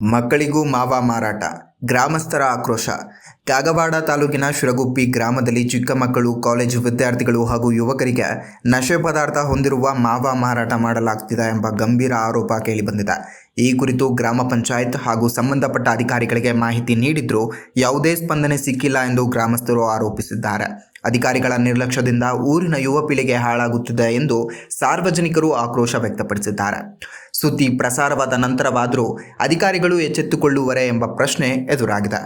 ಮಕ್ಕಳಿಗೂ ಮಾವ ಮಾರಾಟ, ಗ್ರಾಮಸ್ಥರ ಆಕ್ರೋಶ. ಕಾಗವಾಡ ತಾಲೂಕಿನ ಶಿರಗುಪ್ಪಿ ಗ್ರಾಮದಲ್ಲಿ ಚಿಕ್ಕ ಮಕ್ಕಳು, ಕಾಲೇಜು ವಿದ್ಯಾರ್ಥಿಗಳು ಹಾಗೂ ಯುವಕರಿಗೆ ನಶೆ ಪದಾರ್ಥ ಹೊಂದಿರುವ ಮಾವ ಮಾರಾಟ ಮಾಡಲಾಗ್ತಿದೆ ಎಂಬ ಗಂಭೀರ ಆರೋಪ ಕೇಳಿಬಂದಿದೆ. ಈ ಕುರಿತು ಗ್ರಾಮ ಪಂಚಾಯತ್ ಹಾಗೂ ಸಂಬಂಧಪಟ್ಟ ಅಧಿಕಾರಿಗಳಿಗೆ ಮಾಹಿತಿ ನೀಡಿದ್ರೂ ಯಾವುದೇ ಸ್ಪಂದನೆ ಸಿಕ್ಕಿಲ್ಲ ಎಂದು ಗ್ರಾಮಸ್ಥರು ಆರೋಪಿಸಿದ್ದಾರೆ. ಅಧಿಕಾರಿಗಳ ನಿರ್ಲಕ್ಷ್ಯದಿಂದ ಊರಿನ ಯುವ ಪೀಳಿಗೆ ಹಾಳಾಗುತ್ತಿದೆ ಎಂದು ಸಾರ್ವಜನಿಕರು ಆಕ್ರೋಶ ವ್ಯಕ್ತಪಡಿಸಿದ್ದಾರೆ. ಸುದ್ದಿ ಪ್ರಸಾರವಾದ ನಂತರವಾದರೂ ಅಧಿಕಾರಿಗಳು ಎಚ್ಚೆತ್ತುಕೊಳ್ಳುವರೆ ಎಂಬ ಪ್ರಶ್ನೆ ಎದುರಾಗಿದೆ.